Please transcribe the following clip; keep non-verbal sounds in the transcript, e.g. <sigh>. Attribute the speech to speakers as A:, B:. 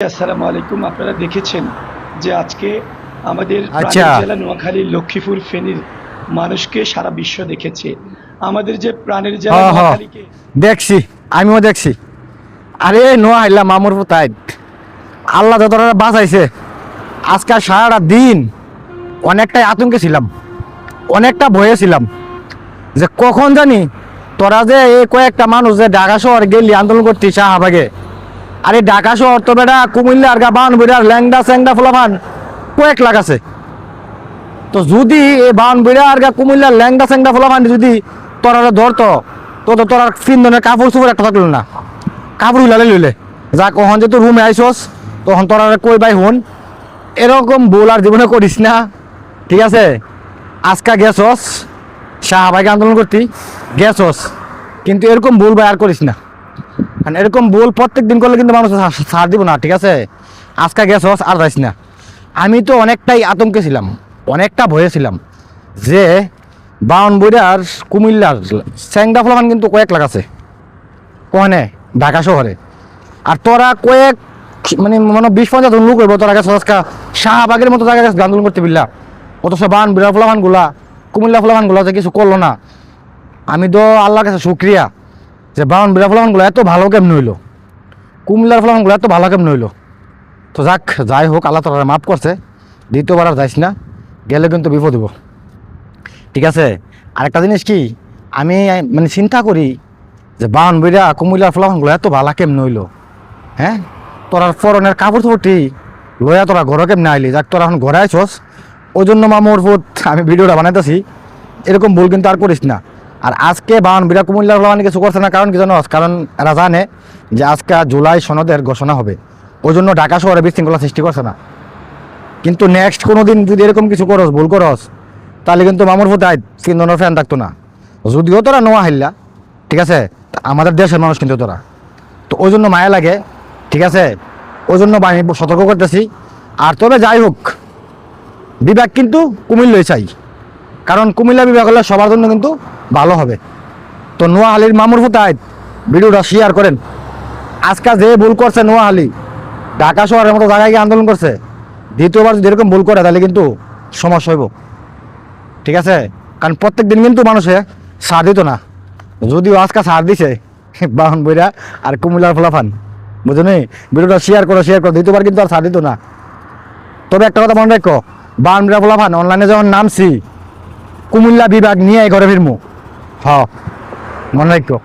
A: আসসালামু আলাইকুম আপনারা দেখেছেন যে আজকে আমাদের
B: আচ্ছা।
A: জেলা নোয়াখালী লক্ষ্মীপুর ফেনীর মানুষকে সারা বিশ্ব দেখেছে আমাদের যে প্রাণের জেলা
B: হ্যাঁ, হ্যাঁ।
A: নোয়াখালীকে
B: দেখছি আমিও দেখছি আরে নোয়া হাইলা মামুর তাই আল্লাহ যতটা বাঁচাইছে আজকে সারাটা দিন অনেকটাই আতঙ্কে ছিলাম অনেকটা ভয়ে ছিলাম যে কখন জানি তোরা যে এই কয়েকটা মানুষ যে ঢাকা শহর গেলি আন্দোলন করতি শাহবাগে আরে ঢাকা শহর তো বেটা, কুমিল্লা আর বান বিড়ার ল্যাংডা স্যাংডা ফুলাফান। কয়েক লাখ আছে। তো যদি এই বান বিড়া আর গা কুমিল্লার ল্যাংডা স্যাংডা ফুলাফান যদি তোরা ধরতো, তো তো তোর ফিন্দনের কাপড় চোপড় একটা থাকল না। কাপড় উলালে লইলে। যা কখন যে তুই রুমে আইসস, তখন তোরা কই ভাই হন? এরকম ভুল আর জীবনে করিস না। ঠিক আছে? আজকা গেছস, শাহবাগে আন্দোলন করতি, গেছস। কিন্তু এরকম ভুল ভাই আর করিস না। কারণ এরকম বল প্রত্যেক দিন করলে কিন্তু মানুষ ছাড় দিব না, ঠিক আছে? আজকা গেছস আর যাইস না। আমি তো অনেকটাই আতঙ্কে ছিলাম, অনেকটা ভয়ে ছিলাম যে বাউনবুড়ার কুমিল্লার স্যাংডা ফলামান কিন্তু কয়েক লাখ আছে। কনে ঢাকা শহরে। আর তোরা কয়েক মানে মনে বিশ পঞ্চাশ লোক হইব, তোরা গেছে আজকা শাহবাগের মতো জায়গায় গেছে আন্দোলন করতে বিল্লা। অথচ বান বিড়া ফলামানগুলা কুমিল্লা ফলামানগুলা যে কিছু করল না। আমি তো আল্লাহর কাছে শুক্রিয়া। যে বাউন বিড়া ফলামানগুলো এত ভালো কেমন হইল? কুমিল্লার ফলামানগুলো এত ভালো কেমন হইল? তো যাক, যাই হোক, আল্লাহ তোরা মাফ করছে। দ্বিতীয়বার আর যাইস না, গেলে কিন্তু বিপদ হইব। ঠিক আছে? আরেকটা জিনিস কি? আমি মানে চিন্তা করি যে বইরা কুমিল্লার ফলাফানগুলো এত ভালা কেমন হইল? হ্যাঁ? তোরার পরনের কাপড় চোপড়টি লয়া তোরা ঘরে কেমনে আইলি? যাক, তোরা এখন ঘরে আইছস। ওই জন্য মামুর ফুট আমি ভিডিওটা বানাইতেছি। এরকম ভুল কিন্তু আর করিস না। আর আজকে বাহন বিরা কুমিল্লার ফলাফান কিছু করছে না, কারণ কি জানো? কারণ এরা জানে যে আজকে জুলাই সনদের ঘোষণা হবে। ওই জন্য ঢাকা শহরে বিশৃঙ্খলা সৃষ্টি করছে না। কিন্তু নেক্সট কোনো দিন যদি এরকম কিছু করস, ভুল করস, তাহলে কিন্তু মামুর ফুট আইত তিনজনের ফ্যান থাকতো না। যদিও তোরা নোয়া হাইল্লা ঠিক আছে? আমাদের দেশের মানুষ কিন্তু তোরা। তো ওই জন্য মায়া লাগে, ঠিক আছে? ওই জন্য সতর্ক করতেছি। আর তবে যাই হোক, বিভাগ কিন্তু কুমিল্লাই চাই। কারণ কুমিল্লা বিভাগ হলে সবার জন্য কিন্তু ভালো হবে। তো নোয়াহালির মামুর ফুতায় ভিডিওটা শেয়ার করেন। আজকে যে ভুল করছে নোয়াহালি ঢাকা শহরের মতো জায়গায় গিয়ে আন্দোলন করছে, দ্বিতীয়বার যদি এরকম ভুল করে, তাহলে কিন্তু সমস্যা হইব। ঠিক আছে? কারণ প্রত্যেক দিন কিন্তু মানুষে সার দিত না। যদিও আজকে সার দিছে, <laughs> বাহন বইরা আর কুমিল্লার ফলাফান। বুঝলি ভিডিওটা শেয়ার করো শেয়ার করো, দ্বিতীয়বার কিন্তু আর সার দিত না। তবে একটা কথা মনে রাখো, বাহন বইরা ফলাফান অনলাইনে যখন নামছি, কুমিল্লা বিভাগ নিয়ে ঘরে ফিরমু। হ মনে রাখো